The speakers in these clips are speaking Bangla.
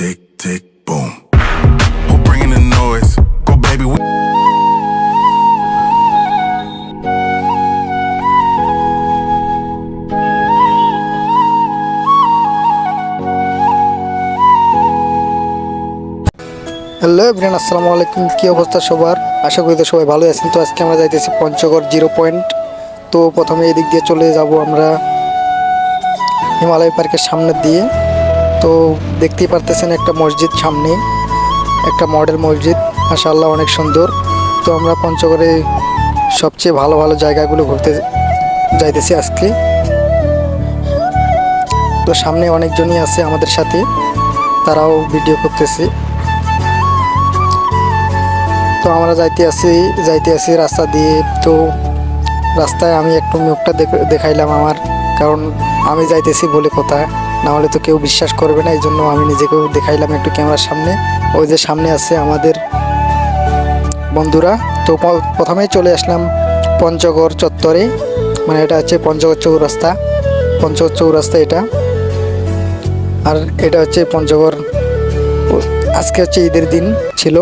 tick, tick, boom. Who bringing the noise? Go, baby. We- hello everyone আসসালামু আলাইকুম কী অবস্থা সবার আশা করি তো সবাই ভালো আছেন তো আজকে আমরা যাইতেছি পঞ্চগড় জিরো পয়েন্ট তো প্রথমে এদিক দিয়ে চলে যাব আমরা হিমালয় পার্কের সামনে দিয়ে তো দেখতেই পারতেছেন একটা মসজিদ সামনে, একটা মডেল মসজিদ, মাশাআল্লাহ অনেক সুন্দর। তো আমরা পঞ্চগড়ে সবচেয়ে ভালো ভালো জায়গাগুলো ঘুরতে যাইতেছি আজকে। তো সামনে অনেকজনই আছে আমাদের সাথে, তারাও ভিডিও করতেছে। তো আমরা যাইতে আছি যাইতে আছি রাস্তা দিয়ে। তো রাস্তায় আমি একটু মুখটা দেখাইলাম আমার, কারণ আমি যাইতেছি বলে কথা। না হলে তো কেউ বিশ্বাস করবে না এই জন্য আমি নিজেকেও দেখাইলাম একটু ক্যামেরার সামনে। ওই যে সামনে আছে আমাদের বন্ধুরা। তো প্রথমেই চলে আসলাম পঞ্চগড় চত্বরে। মানে এটা হচ্ছে পঞ্চগড় চৌরাস্তা। পঞ্চগড় চৌরাস্তা এটা। আর এটা হচ্ছে পঞ্চগড়, আজকে হচ্ছে ঈদের দিন ছিল।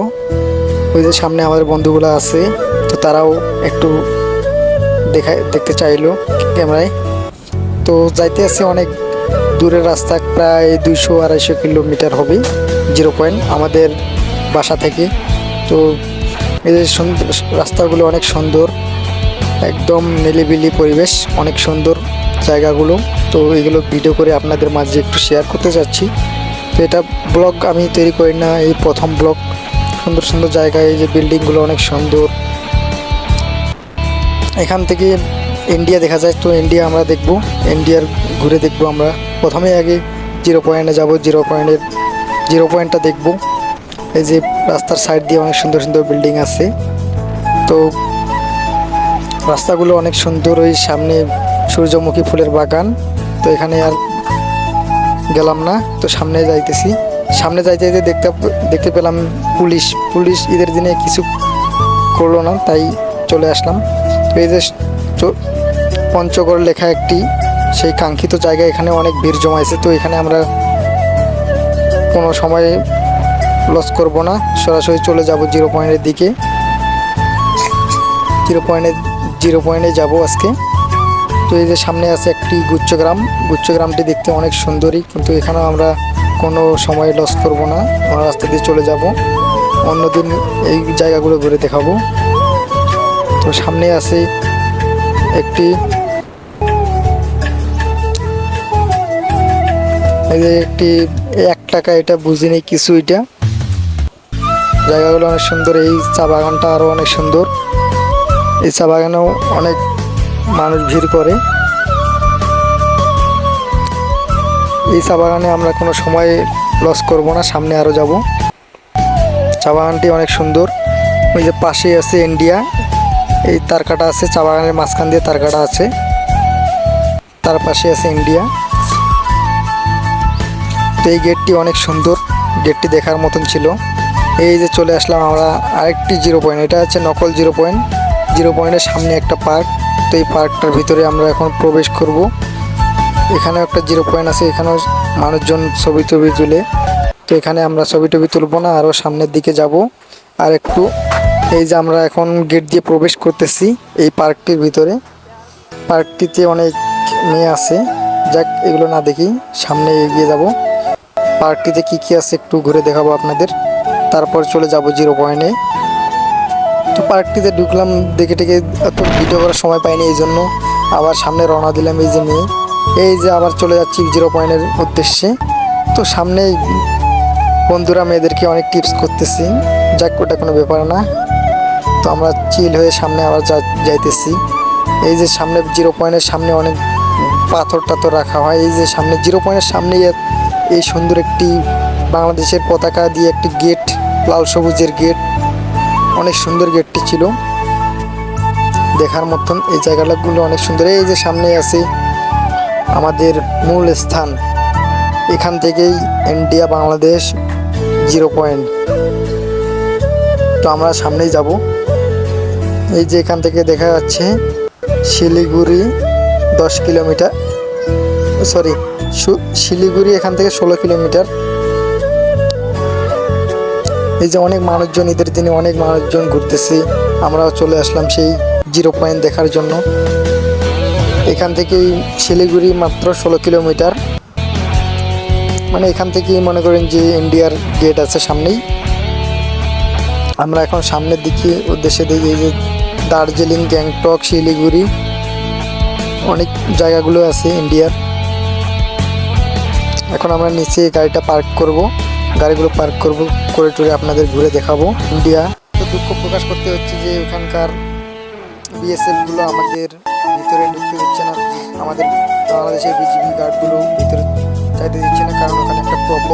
ওই যে সামনে আমাদের বন্ধুগুলো আছে, তো তারাও একটু দেখা দেখতে চাইলো ক্যামেরায়। তো যাইতে আছে অনেক দূরের রাস্তা প্রায় দুইশো আড়াইশো কিলোমিটার হবে জিরো পয়েন্ট আমাদের বাসা থেকে। তো এদের রাস্তাগুলো অনেক সুন্দর, একদম নিলিবিলি পরিবেশ, অনেক সুন্দর জায়গাগুলো। তো এগুলো ভিডিও করে আপনাদের মাঝে একটু শেয়ার করতে চাচ্ছি। তো এটা ব্লগ আমি তৈরি করি না, এই প্রথম ব্লগ। সুন্দর সুন্দর জায়গায় এই যে বিল্ডিংগুলো অনেক সুন্দর। এখান থেকে ইন্ডিয়া দেখা যায়, তো ইন্ডিয়া আমরা দেখব ইন্ডিয়ার ঘুরে দেখব আমরা। প্রথমে আগে জিরো পয়েন্টে যাব, জিরো পয়েন্টের জিরো পয়েন্টটা দেখব। এই যে রাস্তার সাইড দিয়ে অনেক সুন্দর সুন্দর বিল্ডিং আছে। তো রাস্তাগুলো অনেক সুন্দর, ওই সামনে সূর্যমুখী ফুলের বাগান। তো এখানে আর গেলাম না, তো সামনে যাইতেছি। সামনে যাইতে যাইতে দেখতে দেখতে পেলাম পুলিশ পুলিশ ঈদের দিনে কিছু করল না, তাই চলে আসলাম। তো এই যে পঞ্চগড় লেখা একটি সেই কাঙ্ক্ষিত জায়গা এখানে অনেক ভিড় জমাইছে, তো এখানে আমরা কোনো সময় লস করব না। সরাসরি চলে যাব জিরো পয়েন্টের দিকে। জিরো পয়েন্টে জিরো পয়েন্টে যাব আজকে। তো এই যে সামনে আছে একটি গুচ্ছগ্রাম। গুচ্ছগ্রামটি দেখতে অনেক সুন্দরী, কিন্তু এখানেও আমরা কোনো সময় লস করব না। আমরা রাস্তা দিয়ে চলে যাব। অন্যদিন এই জায়গাগুলো ঘুরে দেখাবো। তো সামনে আছে একটি একটি এক টাকা এটা বুঝিনি কিছু এটা। জায়গাগুলো অনেক সুন্দর, এই চা বাগানটা আরও অনেক সুন্দর। এই চা বাগানেও অনেক মানুষ ভিড় করে। এই চা বাগানে আমরা কোনো সময় লস করব না, সামনে আরও যাব। চা বাগানটি অনেক সুন্দর। ওই যে পাশেই আছে ইন্ডিয়া। এই তার কাটা আছে, চা বাগানের মাঝখান দিয়ে তার কাটা আছে। তার পাশে আছে ইন্ডিয়া। এই গেটটি অনেক সুন্দর। গেটটি দেখার মতন ছিল। এই যে চলে আসলাম আমরা আরেকটি জিরো পয়েন্ট এটা হচ্ছে নকল জিরো পয়েন্ট জিরো পয়েন্টের সামনে একটা পার্ক তো এই পার্কটার ভিতরে আমরা এখন প্রবেশ করব। এখানেও একটা জিরো পয়েন্ট আছে, এখানেও মানুষজন ছবি টবি তুলে। তো এখানে আমরা ছবি টবি তুলবো না আরও সামনের দিকে যাব। আর একটু, এই যে আমরা এখন গেট দিয়ে প্রবেশ করতেছি এই পার্কটির ভিতরে। পার্কটিতে অনেক মেয়ে আছে। যাক, এগুলো না দেখি, সামনে এগিয়ে যাব। পার্কটিতে কি কি আছে একটু ঘুরে দেখাবো আপনাদের। তারপর চলে যাব জিরো পয়েন্টে। তো পার্কটিতে ঢুকলাম, দেখে টেকে এত ভিডিও করার সময় পাইনি এই জন্য। আবার সামনে রওনা দিলাম এই যে মেয়ে। এই যে আবার চলে যাচ্ছি জিরো পয়েন্টের উদ্দেশ্যে। তো সামনেই বন্ধুরা মেয়েদেরকে অনেক টিপস করতেছি। যাক, ওটা কোনো ব্যাপার না। তো আমরা চিল হয়ে সামনে আবার যাইতেছি। এই যে সামনে জিরো পয়েন্টের সামনে অনেক পাথর টাথর রাখা হয়। এই যে সামনে, জিরো পয়েন্টের সামনেই এই সুন্দর একটি বাংলাদেশের পতাকা দিয়ে একটি গেট, লাল সবুজের গেট, অনেক সুন্দর গেটটি ছিল। দেখার মতন এই জায়গাগুলো অনেক সুন্দর। এই যে সামনে আছে আমাদের মূল স্থান। এখান থেকেই ইন্ডিয়া বাংলাদেশ জিরো পয়েন্ট। তো আমরা সামনেই যাব। এই যে এখান থেকে দেখা যাচ্ছে শিলিগুড়ি দশ কিলোমিটার। সরি শিলিগুড়ি এখান থেকে ষোলো কিলোমিটার। এই যে অনেক মানুষজন, ঈদের দিনে অনেক মানুষজন ঘুরতেছে। আমরাও চলে আসলাম সেই জিরো পয়েন্ট দেখার জন্য। এখান থেকেই শিলিগুড়ি মাত্র ষোলো কিলোমিটার। মানে এখান থেকেই মনে করেন যে ইন্ডিয়ার গেট আছে সামনেই। আমরা এখন সামনের দিকে উদ্দেশ্যে দেখি যে দার্জিলিং, গ্যাংটক, শিলিগুড়ি, অনেক জায়গাগুলো আছে ইন্ডিয়ার। এখন আমরা নিচে গাড়িটা পার্ক করব। গাড়িগুলো পার্ক করব, করে টুরে আপনাদের ঘুরে দেখাবো ইন্ডিয়া। তো দুঃখ প্রকাশ করতে হচ্ছে যে ওখানকার বিএসএফগুলো আমাদের ভিতরে ঢুকতে দিচ্ছে না। আমাদের বাংলাদেশের বিজিবি গার্ডগুলো ভিতরে চাইতে দিচ্ছে না, কারণ ওখানে একটা প্রবলেম